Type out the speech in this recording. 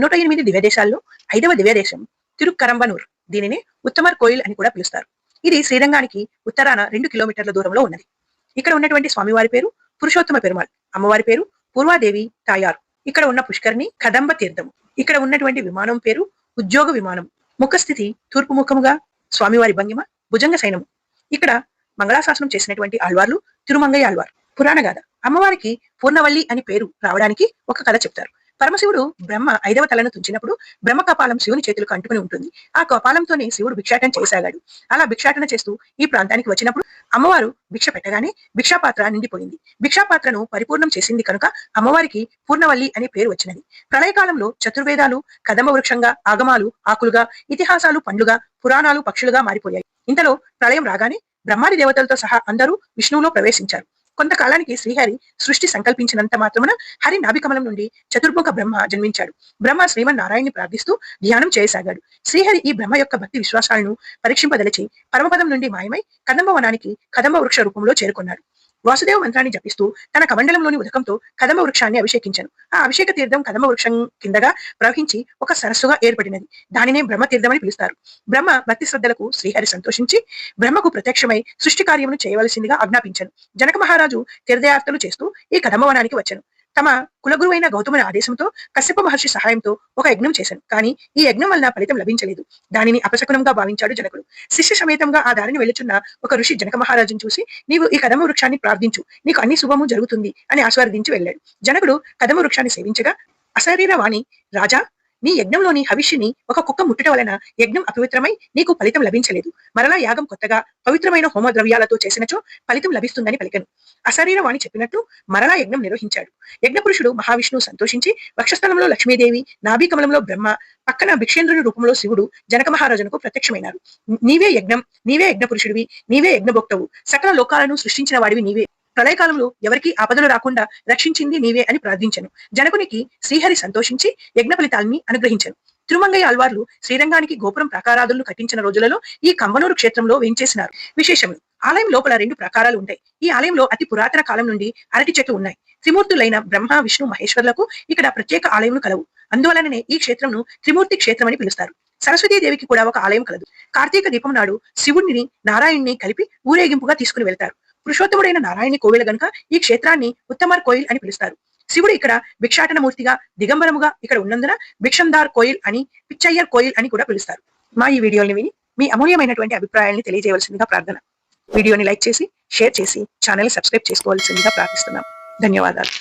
నూట ఎనిమిది దివ్యదేశాల్లో ఐదవ దివ్యదేశం తిరుక్కరంబనూర్. దీనిని ఉత్తమర్ కోయిల్ అని కూడా పిలుస్తారు. ఇది శ్రీరంగానికి ఉత్తరాన రెండు కిలోమీటర్ల దూరంలో ఉన్నది. ఇక్కడ ఉన్నటువంటి స్వామివారి పేరు పురుషోత్తమ పెరుమాళ్. అమ్మవారి పేరు పూర్వాదేవి తాయారు. ఇక్కడ ఉన్న పుష్కరిణి కదంబ తీర్థం ఇక్కడ ఉన్నటువంటి విమానం పేరు ఉద్యోగ విమానం. ముఖస్థితి తూర్పు ముఖముగా స్వామివారి భంగిమ భుజంగ సైనము. ఇక్కడ మంగళాశాసనం చేసినటువంటి ఆళ్వార్లు తిరుమంగయ్య ఆళ్వార్. పురాణగాథ అమ్మవారికి పూర్ణవల్లి అని పేరు రావడానికి ఒక కథ చెప్తారు. పరమశివుడు బ్రహ్మ ఐదవ తలను తుంచినప్పుడు బ్రహ్మ కపాలం శివుని చేతులకు అంటుకుని ఉంటుంది. ఆ కపాలంతోనే శివుడు భిక్షాటన చేయసాగాడు అలా భిక్షాటన చేస్తూ ఈ ప్రాంతానికి వచ్చినప్పుడు అమ్మవారు భిక్ష పెట్టగానే భిక్షాపాత్ర నిండిపోయింది. భిక్షాపాత్రను పరిపూర్ణం చేసింది కనుక అమ్మవారికి పూర్ణవల్లి అనే పేరు వచ్చినది. ప్రళయకాలంలో చతుర్వేదాలు కదమ వృక్షంగా ఆగమాలు ఆకులుగా ఇతిహాసాలు పండ్లుగా పురాణాలు పక్షులుగా మారిపోయాయి. ఇంతలో ప్రళయం రాగానే బ్రహ్మాది దేవతలతో సహా అందరూ విష్ణువులో ప్రవేశించారు. కొంతకాలానికి శ్రీహరి సృష్టి సంకల్పించినంత మాత్రమున హరి నాభికమలం నుండి చతుర్ముఖ బ్రహ్మ జన్మించాడు. బ్రహ్మ శ్రీమన్ నారాయణ్ని ప్రార్థిస్తూ ధ్యానం చేయసాగాడు. శ్రీహరి ఈ బ్రహ్మ యొక్క భక్తి విశ్వాసాలను పరీక్షింపదలిచి పరమపదం నుండి మాయమై కదంబ వనానికి కదంబ వృక్ష రూపంలో చేరుకున్నాడు. వాసుదేవ మంత్రాన్ని జపిస్తూ తన కమండలంలోని ఉదకంతో కదమ వృక్షాన్ని అభిషేకించాను. ఆ అభిషేక తీర్థం కదమ వృక్షం కిందగా ప్రవహించి ఒక సరస్సుగా ఏర్పడినది. దానినే బ్రహ్మతీర్థమని పిలుస్తారు. బ్రహ్మ భక్తి శ్రద్ధలకు శ్రీహరి సంతోషించి బ్రహ్మకు ప్రత్యక్షమై సృష్టి కార్యమును చేయవలసిందిగా ఆజ్ఞాపించాను. జనక మహారాజు తీర్థయాత్రలు చేస్తూ ఈ కదమవనానికి వచ్చాను. తమ కులగురువైన గౌతముని ఆదేశంతో కశ్యప మహర్షి సహాయంతో ఒక యజ్ఞం చేశాను. కానీ ఈ యజ్ఞం వలన ఫలితం లభించలేదు. దానిని అపశకునంగా భావించాడు జనకుడు. శిష్య సమేతంగా ఆ దారిని వెళుచున్న ఒక ఋషి జనక మహారాజును చూసి నీవు ఈ కదమ వృక్షాన్ని ప్రార్థించు. నీకు అన్ని శుభము జరుగుతుంది అని ఆస్వాదించి వెళ్ళాడు. జనకుడు కదమ వృక్షాన్ని సేవించగా అశరీర వాణి రాజా నీ యజ్ఞంలోని హవిష్యుని ఒక కుక్క ముట్టడం వలన యజ్ఞం అపవిత్రమై నీకు ఫలితం లభించలేదు. మరలా యాగం కొత్తగా పవిత్రమైన హోమ ద్రవ్యాలతో చేసినచో ఫలితం లభిస్తుందని పలికను. అశరీర వాణి చెప్పినట్లు మరలా యజ్ఞం నిర్వహించాడు. యజ్ఞపురుషుడు మహావిష్ణువు సంతోషించి వక్షస్థలంలో లక్ష్మీదేవి నాభీకమలంలో బ్రహ్మ పక్కన భిక్షేంద్రుని రూపంలో శివుడు జనక మహారాజునకు ప్రత్యక్షమైనారు. నీవే యజ్ఞం నీవే యజ్ఞ పురుషుడివి నీవే యజ్ఞభోక్తవు. సకల లోకాలను సృష్టించిన వాడివి నీవే. ప్రళయకాలంలో ఎవరికి ఆపదలు రాకుండా రక్షించింది నీవే అని ప్రార్థించను. జనకునికి శ్రీహరి సంతోషించి యజ్ఞ ఫలితాల్ని అనుగ్రహించను. తిరుమంగయ్య అల్వార్లు శ్రీరంగానికి గోపురం ప్రాకారాదులను కట్టించిన రోజులలో ఈ కంబనూరు క్షేత్రంలో వేయించేసినారు విశేషములు. ఆలయం లోపల రెండు ప్రాకారాలు ఉంటాయి. ఈ ఆలయంలో అతి పురాతన కాలం నుండి అరటి చెట్లు ఉన్నాయి. త్రిమూర్తులైన బ్రహ్మ విష్ణు మహేశ్వర్లకు ఇక్కడ ప్రత్యేక ఆలయములు కలవు. అందువలననే ఈ క్షేత్రంను త్రిమూర్తి క్షేత్రం అని పిలుస్తారు. సరస్వతీదేవికి కూడా ఒక ఆలయం కలదు. కార్తీక దీపం నాడు శివుణ్ణి నారాయణ్ణి కలిపి ఊరేగింపుగా తీసుకుని వెళ్తారు. పురుషోత్తముడైన నారాయణ కోవెల గనుక ఈ క్షేత్రాన్ని ఉత్తమర్ కోయిల్ అని పిలుస్తారు. శివుడు ఇక్కడ భిక్షాటన మూర్తిగా దిగంబరముగా ఇక్కడ ఉన్నందున భిక్షందార్ కోయిల్ అని పిచ్చయ్యర్ కోయిల్ అని కూడా పిలుస్తారు. మా ఈ వీడియోని విని మీ అమూల్యమైనటువంటి అభిప్రాయాల్ని తెలియజేయవలసిందిగా ప్రార్థన. వీడియోని లైక్ చేసి షేర్ చేసి ఛానల్ సబ్స్క్రైబ్ చేసుకోవాల్సిందిగా ప్రార్థిస్తున్నాం. ధన్యవాదాలు.